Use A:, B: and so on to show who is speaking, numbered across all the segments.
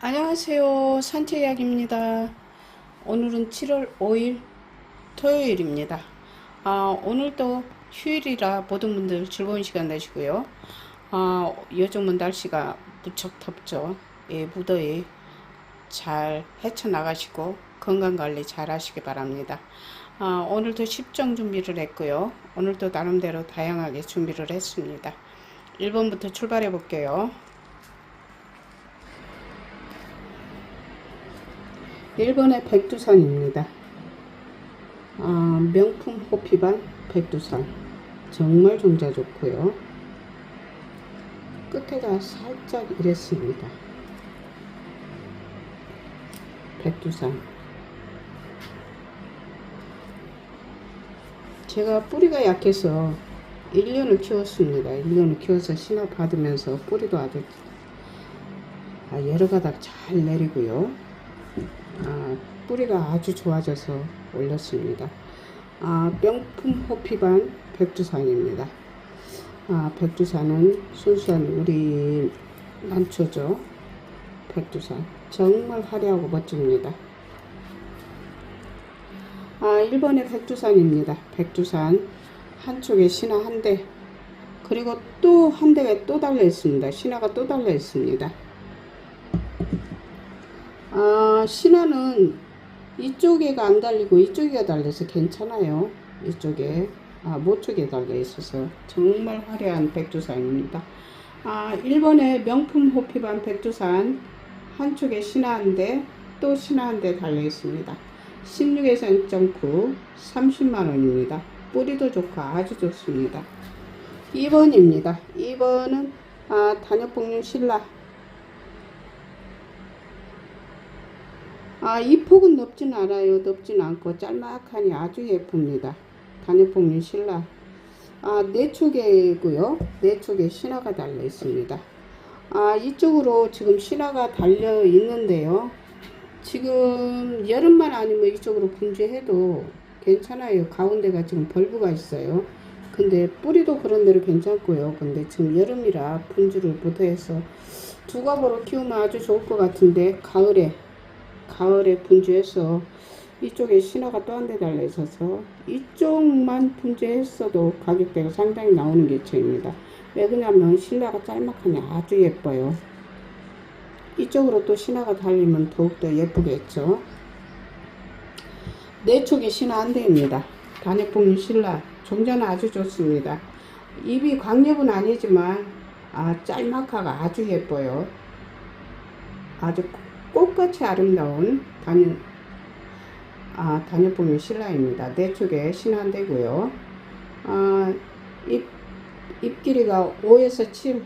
A: 안녕하세요. 산채이야기입니다. 오늘은 7월 5일 토요일입니다. 아, 오늘도 휴일이라 모든 분들 즐거운 시간 되시고요. 아, 요즘은 날씨가 무척 덥죠. 예, 무더위 잘 헤쳐나가시고 건강관리 잘 하시기 바랍니다. 아, 오늘도 10정 준비를 했고요. 오늘도 나름대로 다양하게 준비를 했습니다. 1번부터 출발해 볼게요. 1번의 백두산입니다. 아, 명품 호피반 백두산. 정말 종자 좋고요. 끝에가 살짝 이랬습니다. 백두산. 제가 뿌리가 약해서 1년을 키웠습니다. 1년을 키워서 신화 받으면서 뿌리도 아주 아, 여러 가닥 잘 내리고요. 아, 뿌리가 아주 좋아져서 올렸습니다. 아, 명품 호피반 백두산입니다. 아, 백두산은 순수한 우리 난초죠. 백두산. 정말 화려하고 멋집니다. 아, 1번의 백두산입니다. 백두산. 한쪽에 신화 한 대. 그리고 또 한 대가 또 달려 있습니다. 신화가 또 달려 있습니다. 아, 신화는 이쪽에가 안 달리고 이쪽에가 달려서 괜찮아요. 이쪽에. 아, 모쪽에 달려 있어서 정말 화려한 백두산입니다. 아, 1번에 명품 호피반 백두산 한쪽에 신화한대 또 신화한대 달려 있습니다. 16에서 0.9 30만원입니다. 뿌리도 좋고 아주 좋습니다. 2번입니다. 2번은 아, 단엽봉륜 신라 아, 이 폭은 넓진 않아요. 넓진 않고 짤막하니 아주 예쁩니다. 단엽봉륜 신라. 아, 네 쪽에고요. 네 쪽에 신화가 달려 있습니다. 아, 이쪽으로 지금 신화가 달려 있는데요. 지금 여름만 아니면 이쪽으로 분주해도 괜찮아요. 가운데가 지금 벌브가 있어요. 근데 뿌리도 그런 대로 괜찮고요. 근데 지금 여름이라 분주를 못해서 두 갑으로 키우면 아주 좋을 것 같은데 가을에 가을에 분주해서 이쪽에 신화가 또 한 대 달려 있어서 이쪽만 분주했어도 가격대가 상당히 나오는 개체입니다. 왜 그러냐면 신라가 짤막하니 아주 예뻐요. 이쪽으로 또 신화가 달리면 더욱더 예쁘겠죠. 네 촉의 신화 한 대입니다. 단역봉 신라 종자는 아주 좋습니다. 입이 광엽은 아니지만 아 짤막하가 아주 예뻐요. 아주 꽃같이 아름다운 단연 아 단연봉의 신라입니다. 네 쪽에 신한대고요. 아, 잎, 잎 길이가 5에서 7,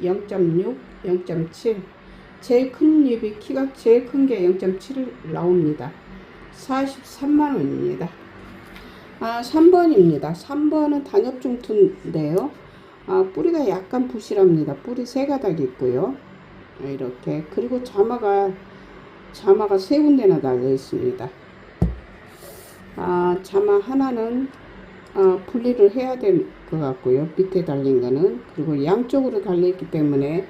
A: 0.6, 0.7. 제일 큰 잎이 키가 제일 큰 게 0.7 나옵니다. 43만 원입니다. 아, 3번입니다. 3번은 단엽중투인데요. 아, 뿌리가 약간 부실합니다. 뿌리 세 가닥 있고요. 이렇게 그리고 자마가 자마가 세 군데나 달려 있습니다. 아, 자마 하나는 아, 분리를 해야 될 것 같고요. 밑에 달린 거는 그리고 양쪽으로 달려 있기 때문에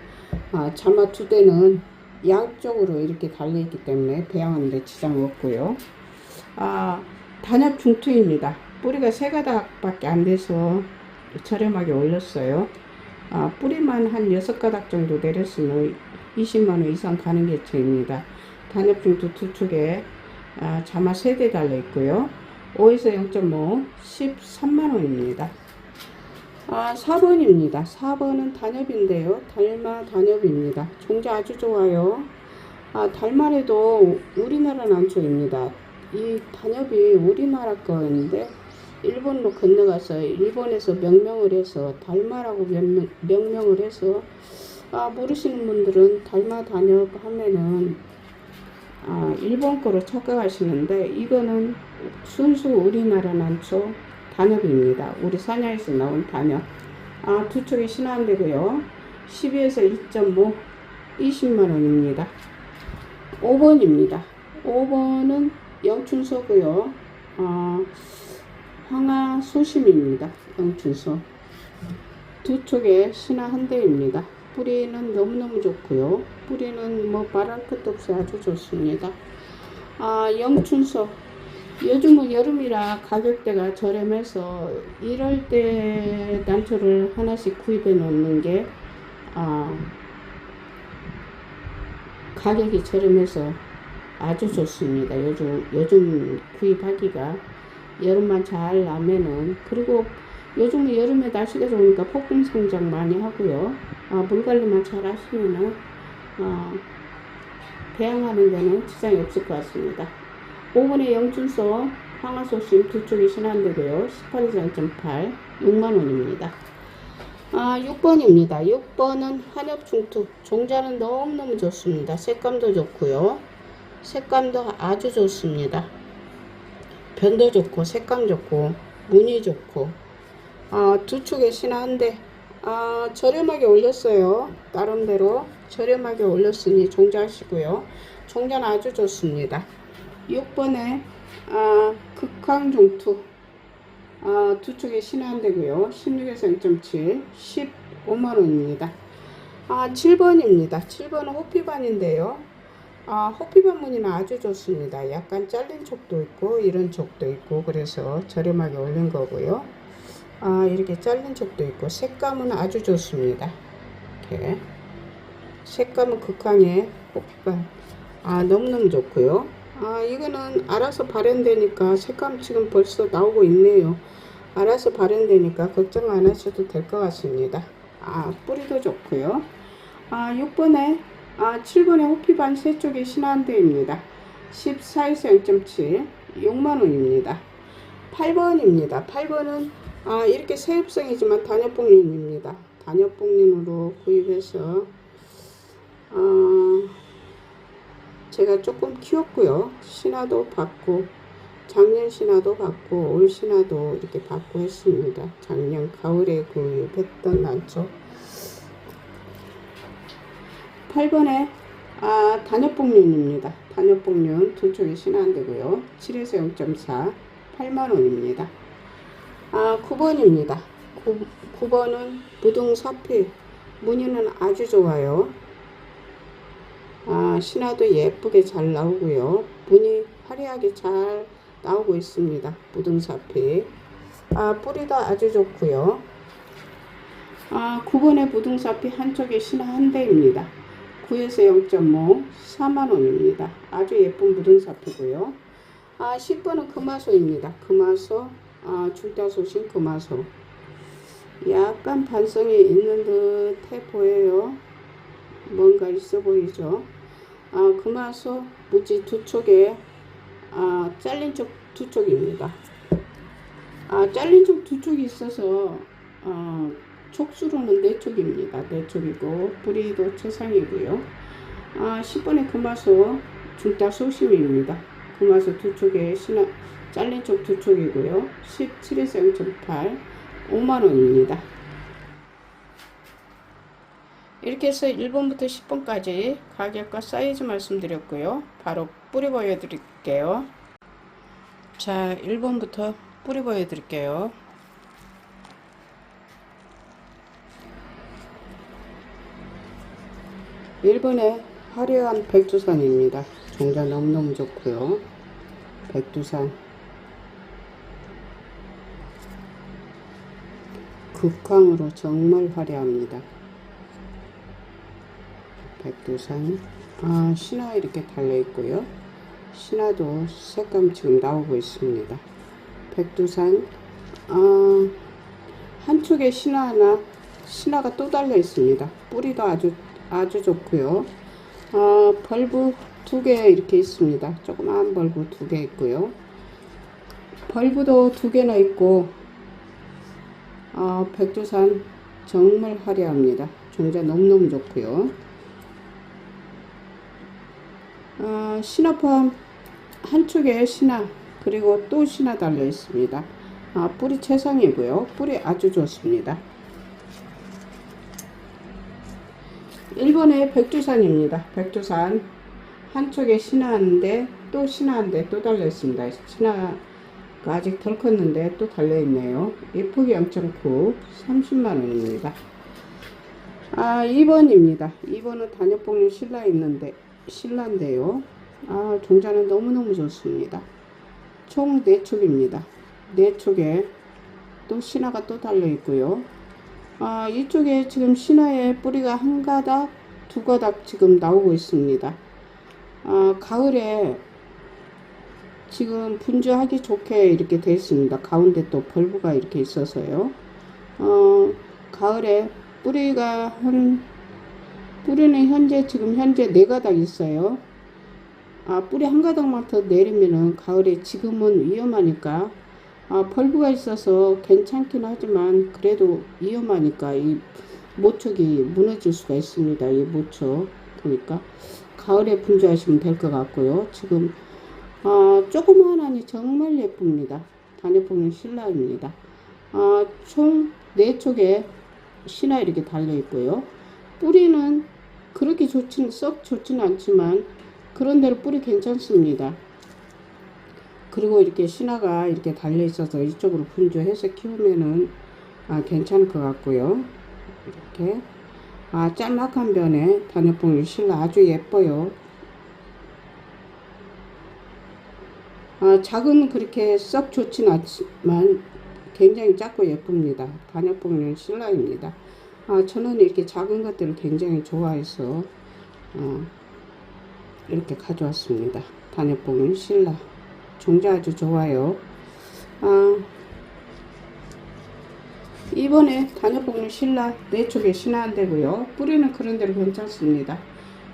A: 아, 자마 두 대는 양쪽으로 이렇게 달려 있기 때문에 배양하는데 지장 없고요. 아, 단엽 중투입니다. 뿌리가 세 가닥밖에 안 돼서 저렴하게 올렸어요. 아, 뿌리만 한 여섯 가닥 정도 내렸으면 20만원 이상 가는 개체입니다. 단엽중도 두 축에 아, 자마 세대 달려 있고요. 5에서 0.5, 13만원입니다. 아, 4번입니다. 4번은 단엽인데요. 달마 단엽입니다. 종자 아주 좋아요. 아, 달말에도 우리나라 난초입니다. 이 단엽이 우리나라 거인데 일본으로 건너가서 일본에서 명명을 해서 달마라고 명명, 명명을 해서 아, 모르시는 분들은 달마 단엽 하면은 아, 일본 거로 착각하시는데 이거는 순수 우리나라 난초 단엽입니다. 우리 사냐에서 나온 단엽. 아, 두 쪽이 신한되고요. 12에서 2.5 20만 원입니다. 5번입니다. 5번은 영춘소고요. 아, 황하 소심입니다. 영춘소. 두 쪽에 신화 한 대입니다. 뿌리는 너무너무 좋고요. 뿌리는 뭐 말할 것도 없이 아주 좋습니다. 아, 영춘소. 요즘은 여름이라 가격대가 저렴해서 이럴 때 난초를 하나씩 구입해 놓는 게 아, 가격이 저렴해서 아주 좋습니다. 요즘 요즘 구입하기가 여름만 잘 나면은 그리고 요즘은 여름에 날씨가 좋으니까 폭풍 성장 많이 하고요. 아, 물 관리만 잘 하시면은 어, 배양하는 데는 지장이 없을 것 같습니다. 5번의 영준소 황화소심 두 쪽이 신한되고요. 18.8 6만원입니다. 아, 6번입니다. 6번은 한엽중투. 종자는 너무너무 좋습니다. 색감도 좋고요. 색감도 아주 좋습니다. 변도 좋고, 색감 좋고, 무늬 좋고, 아, 두 축에 신한데, 아, 저렴하게 올렸어요. 나름대로 저렴하게 올렸으니 종자하시고요. 종자는 아주 좋습니다. 6번에, 아, 극황종투. 아, 두 축에 신한되고요. 16에서 0.7, 15만원입니다. 아, 7번입니다. 7번은 호피반인데요. 아, 호피반 무늬는 아주 좋습니다. 약간 잘린 촉도 있고, 이런 촉도 있고, 그래서 저렴하게 올린 거고요. 아, 이렇게 잘린 촉도 있고, 색감은 아주 좋습니다. 이렇게. 색감은 극강의 호피반. 아, 너무너무 좋고요. 아, 이거는 알아서 발현되니까 색감 지금 벌써 나오고 있네요. 알아서 발현되니까 걱정 안 하셔도 될 것 같습니다. 아, 뿌리도 좋고요. 아, 6번에, 아, 7번에 호피반 세 쪽에 신한대입니다. 14에서 0.7, 6만원입니다. 8번입니다. 8번은, 아, 이렇게 세엽성이지만 단엽봉린입니다. 단엽봉린으로 구입해서, 어, 제가 조금 키웠고요. 신화도 받고, 작년 신화도 받고, 올 신화도 이렇게 받고 했습니다. 작년 가을에 구입했던 난초. 8번에, 아, 단엽봉륜입니다. 단엽봉륜 두 쪽이 신화되고요. 7에서 0.4, 8만원입니다. 아, 9번입니다. 9, 9번은 무등사필. 무늬는 아주 좋아요. 아, 신화도 예쁘게 잘 나오고요. 무늬 화려하게 잘 나오고 있습니다. 무등사피. 아, 뿌리도 아주 좋고요. 아, 9번의 무등사피 한쪽에 신화 한 대입니다. 9에서 0.5, 4만원입니다. 아주 예쁜 무등사피고요. 아, 10번은 금화소입니다. 금화소, 아, 줄다소신 금화소. 약간 반성이 있는 듯해 보여요. 뭔가 있어 보이죠? 아, 금화소 무지 두 쪽에 아, 잘린 쪽 두 쪽입니다. 아, 잘린 쪽 두 쪽이 있어서 아, 촉수로는 네 쪽입니다. 네 쪽이고 뿌리도 최상이고요. 아, 10번의 금화소 중따 소심입니다. 금화소 두 쪽에 신화 잘린 쪽 두 쪽이고요. 17에서 0.8 5만원입니다. 이렇게 해서 1번부터 10번까지 가격과 사이즈 말씀드렸고요. 바로 뿌리 보여드릴게요. 자, 1번부터 뿌리 보여드릴게요. 일번에 화려한 백두산입니다. 종자 너무너무 좋고요. 백두산 극강으로 정말 화려합니다. 백두산 아, 신화 이렇게 달려 있고요. 신화도 색감 지금 나오고 있습니다. 백두산 아, 한쪽에 신화 하나 신화가 또 달려 있습니다. 뿌리도 아주 아주 좋고요. 아, 벌브 두 개 이렇게 있습니다. 조그마한 벌브 두 개 있고요. 벌브도 두 개나 있고 아, 백두산 정말 화려합니다. 종자 너무너무 좋고요. 어, 신화포함 한쪽에 신화 그리고 또 신화 달려 있습니다. 아, 뿌리 최상이고요. 뿌리 아주 좋습니다. 1번의 백두산입니다. 백두산 한쪽에 신화인데 또 신화인데 또 달려 있습니다. 신화가 아직 덜 컸는데 또 달려 있네요. 예쁘게 0.9 30만 원입니다. 아 2번입니다. 2번은 단엽봉류 신라 있는데 신라인데요. 아 종자는 너무너무 좋습니다. 총 4촉입니다. 4촉에 또 신화가 또 달려 있고요. 아 이쪽에 지금 신화의 뿌리가 한 가닥 두 가닥 지금 나오고 있습니다. 아 가을에 지금 분주하기 좋게 이렇게 되어 있습니다 가운데 또 벌브가 이렇게 있어서요 어 가을에 뿌리가 한 뿌리는 현재 지금 현재 네 가닥 있어요. 아 뿌리 한 가닥만 더 내리면은 가을에 지금은 위험하니까 아 벌브가 있어서 괜찮긴 하지만 그래도 위험하니까 이 모촉이 무너질 수가 있습니다. 이 모촉 보니까 가을에 분주하시면 될 것 같고요. 지금 아 조그만하니 정말 예쁩니다. 단엽봉은 신라입니다. 아총 네 쪽에 신화 이렇게 달려 있고요. 뿌리는 그렇게 좋진 썩 좋지는 않지만 그런대로 뿌리 괜찮습니다. 그리고 이렇게 신화가 이렇게 달려 있어서 이쪽으로 분주해서 키우면은 아, 괜찮을 것 같고요. 이렇게 아 짤막한 변에 단엽봉이 신라 아주 예뻐요. 아 작은 그렇게 썩 좋진 않지만 굉장히 작고 예쁩니다. 단엽봉은 신라입니다. 아, 저는 이렇게 작은 것들을 굉장히 좋아해서 어, 이렇게 가져왔습니다. 단엽봉은 신라. 종자 아주 좋아요. 아, 이번에 단엽봉은 신라 네 쪽에 신화한 되고요. 뿌리는 그런 대로 괜찮습니다.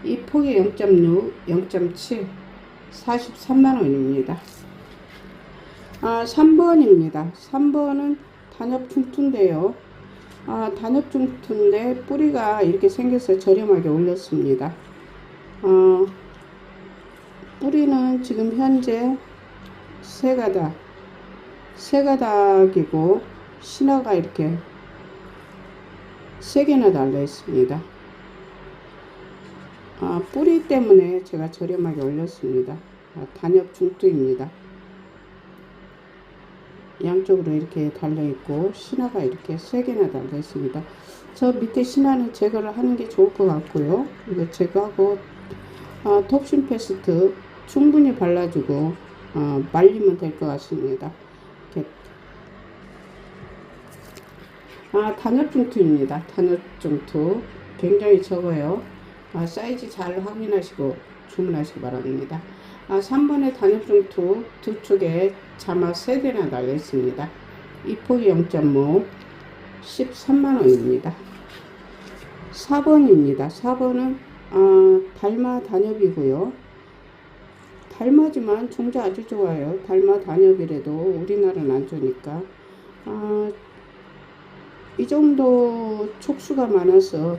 A: 이 폭이 0.6, 0.7, 43만원입니다. 아, 3번입니다. 3번은 단엽 중투인데요. 아, 단엽 중투인데 뿌리가 이렇게 생겨서 저렴하게 올렸습니다. 어, 뿌리는 지금 현재 세 가닥, 세 가닥이고 신화가 이렇게 세 개나 달려 있습니다. 아, 뿌리 때문에 제가 저렴하게 올렸습니다. 아, 단엽 중투입니다. 양쪽으로 이렇게 달려 있고 신화가 이렇게 세 개나 달려 있습니다. 저 밑에 신화는 제거를 하는 게 좋을 것 같고요. 이거 제거하고 어, 톡신 페스트 충분히 발라주고 어, 말리면 될 것 같습니다. 아 단엽 중투입니다. 단엽 중투 굉장히 적어요. 아, 사이즈 잘 확인하시고 주문하시기 바랍니다. 아, 3번의 단엽중투 두 쪽에 자막 3개나 달려 있습니다. 이 폭이 0.5 13만원입니다. 4번입니다. 4번은 어, 달마 단엽이고요. 달마지만 종자 아주 좋아요. 달마 단엽이라도 우리나라는 안 좋으니까 어, 이 정도 촉수가 많아서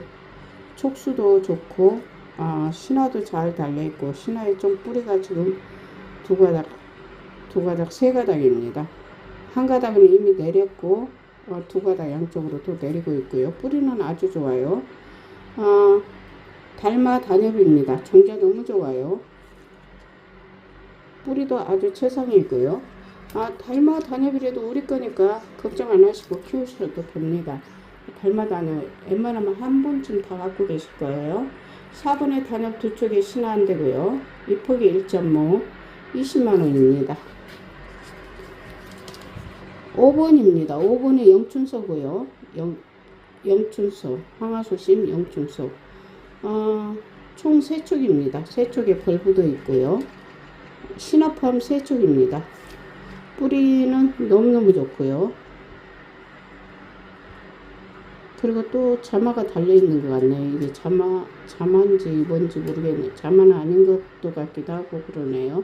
A: 촉수도 좋고 아, 신화도 잘 달려있고 신화에 좀 뿌리가 지금 두 가닥 두 가닥 세 가닥입니다. 한 가닥은 이미 내렸고 어, 두 가닥 양쪽으로 또 내리고 있고요. 뿌리는 아주 좋아요. 아, 달마 단엽입니다. 종자 너무 좋아요. 뿌리도 아주 최상이고요. 아, 달마 단엽이라도 우리 거니까 걱정 안 하시고 키우셔도 됩니다 달마 단엽 웬만하면 한 번쯤 다 갖고 계실 거예요 4번의 단엽 두 쪽에 신화한 되고요. 이 폭이 1.5 20만원입니다. 5번입니다. 5번의 영춘소고요. 영, 영춘소, 황화소심 영춘소. 어, 총 3쪽입니다. 3쪽에 벌브도 있고요. 신화 포함 3쪽입니다. 뿌리는 너무너무 좋고요. 그리고 또 자마가 달려있는 것 같네요. 이게 자마, 자마인지 뭔지 모르겠네요. 자마는 아닌 것도 같기도 하고 그러네요.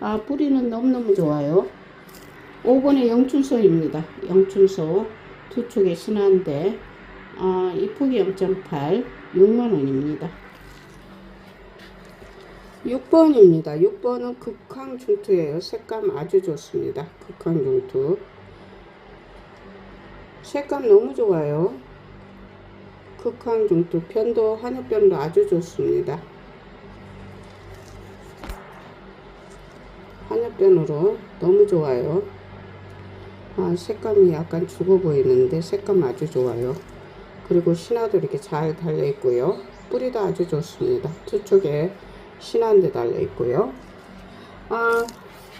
A: 아, 뿌리는 너무너무 좋아요. 5번의 영춘소입니다. 영춘소 두 쪽에 신한데, 아, 이 폭이 0.8, 6만원입니다. 6번입니다. 6번은 극황 중투예요. 색감 아주 좋습니다. 극황 중투. 색감 너무 좋아요. 극황 중투 편도 한엽변도 아주 좋습니다. 한엽변으로 너무 좋아요. 아, 색감이 약간 죽어 보이는데 색감 아주 좋아요. 그리고 신화도 이렇게 잘 달려 있고요. 뿌리도 아주 좋습니다. 두 쪽에 신화인데 달려 있고요. 아,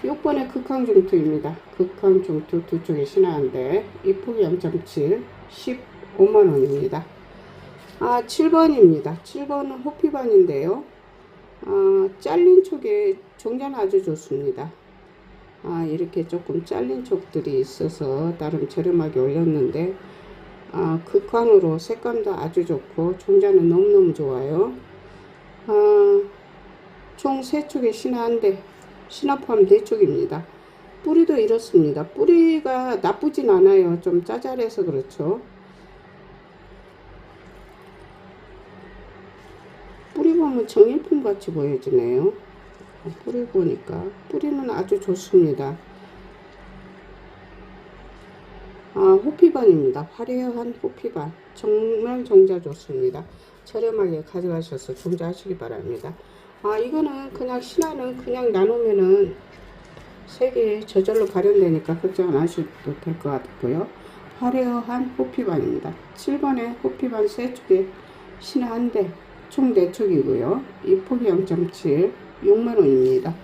A: 6번의 극항 중투입니다. 극항 중투 두 쪽에 신화인데 이폭이 0.7, 15만원입니다. 아, 7번입니다. 7번은 호피반인데요. 아, 잘린 쪽에 종자는 아주 좋습니다. 아, 이렇게 조금 잘린 쪽들이 있어서 나름 저렴하게 올렸는데 아, 극황으로 색감도 아주 좋고 종자는 너무너무 좋아요. 아, 총 3쪽에 신화 한 대, 신화 포함 4쪽입니다. 뿌리도 이렇습니다. 뿌리가 나쁘진 않아요. 좀 짜잘해서 그렇죠. 뿌리 보면 정일품 같이 보여지네요. 뿌리 보니까 뿌리는 아주 좋습니다. 아, 호피반입니다. 화려한 호피반. 정말 종자 좋습니다. 저렴하게 가져가셔서 종자하시기 바랍니다. 아, 이거는 그냥 신화는 그냥 나누면은 색이 저절로 발현되니까 걱정 안 하셔도 될 것 같고요. 화려한 호피반입니다. 7번에 호피반 세 쪽에 신화 한 대, 총 4촉이고요. 이 폭이 0.7, 6만원입니다.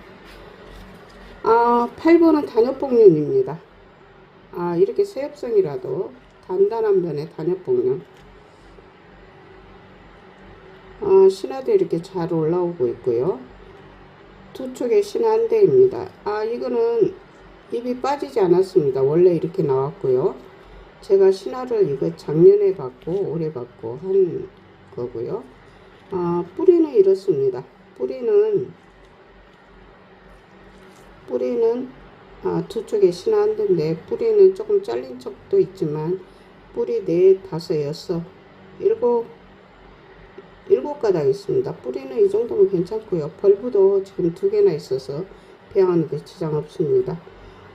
A: 아, 8번은 단엽복륜입니다. 아, 이렇게 새엽성이라도 단단한 면의 단엽복륜. 아, 신화도 이렇게 잘 올라오고 있고요. 두 쪽에 신화 한 대입니다. 아, 이거는 잎이 빠지지 않았습니다. 원래 이렇게 나왔고요. 제가 신화를 이거 작년에 받고 올해 받고 한 거고요. 아, 뿌리는 이렇습니다. 뿌리는 뿌리는 아, 두 쪽에 대인데 뿌리는 조금 잘린 쪽도 있지만 뿌리 네 다섯 여섯 일곱 일곱 가닥 있습니다. 뿌리는 이 정도면 괜찮고요. 벌브도 지금 두 개나 있어서 배양하는데 지장 없습니다.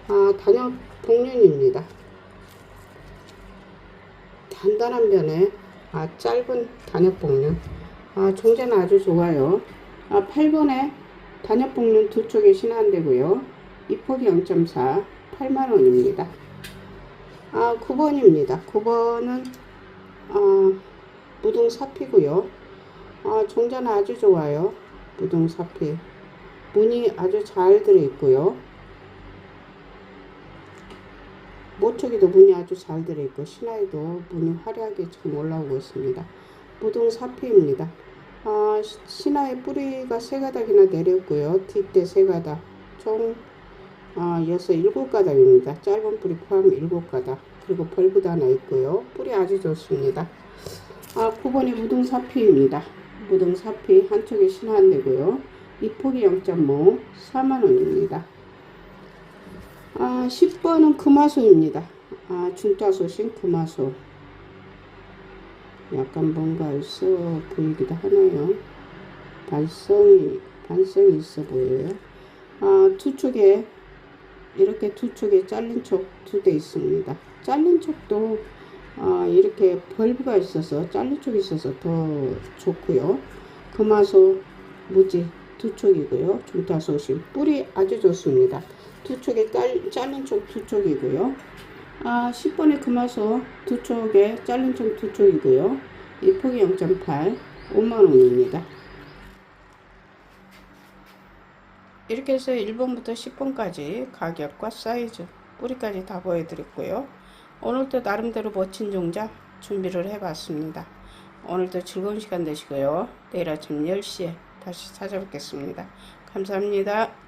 A: 아, 단엽 복륜입니다. 단단한 면에 아, 짧은 단엽 복륜. 아, 종자는 아주 좋아요. 아, 8번에 단엽 복륜 두 쪽에 신한되고요. 이 폭이 0.4, 8만원입니다. 아, 9번입니다. 9번은 아, 무등 사피고요. 아, 종자는 아주 좋아요. 무등 사피. 문이 아주 잘 들어있고요. 모초기도 문이 아주 잘 들어있고 신화에도 문이 화려하게 지금 올라오고 있습니다. 무등 사피입니다. 아, 시- 신화의 뿌리가 세 가닥이나 내렸고요. 뒷대 세 가닥. 총 아, 여섯 일곱 가닥입니다. 짧은 뿌리 포함 일곱 가닥. 그리고 벌브도 하나 있고요. 뿌리 아주 좋습니다. 아, 9번이 무등 사피입니다. 무등 사피 한쪽에 신화 한 대고요. 이 폭이 0.5, 4만원입니다. 아, 10번은 금화소입니다. 아, 중타소신 금화소. 약간 뭔가 있어 보이기도 하네요. 발성이, 반성이 있어 보여요. 아, 두 쪽에, 이렇게 두 쪽에 잘린 쪽 두 대 있습니다. 잘린 쪽도, 아, 이렇게 벌브가 있어서, 잘린 쪽이 있어서 더 좋고요. 금화소, 무지 두 쪽이고요. 중타소신. 뿌리 아주 좋습니다. 두 쪽에 딸, 잘린 쪽 두 쪽이고요. 아, 10번의 금화소 두 쪽에 잘린 쪽두 쪽이고요. 이 폭이 0.8, 5만원입니다. 이렇게 해서 1번부터 10번까지 가격과 사이즈, 뿌리까지 다 보여드렸고요. 오늘도 나름대로 멋진 종자 준비를 해봤습니다. 오늘도 즐거운 시간 되시고요. 내일 아침 10시에 다시 찾아뵙겠습니다. 감사합니다.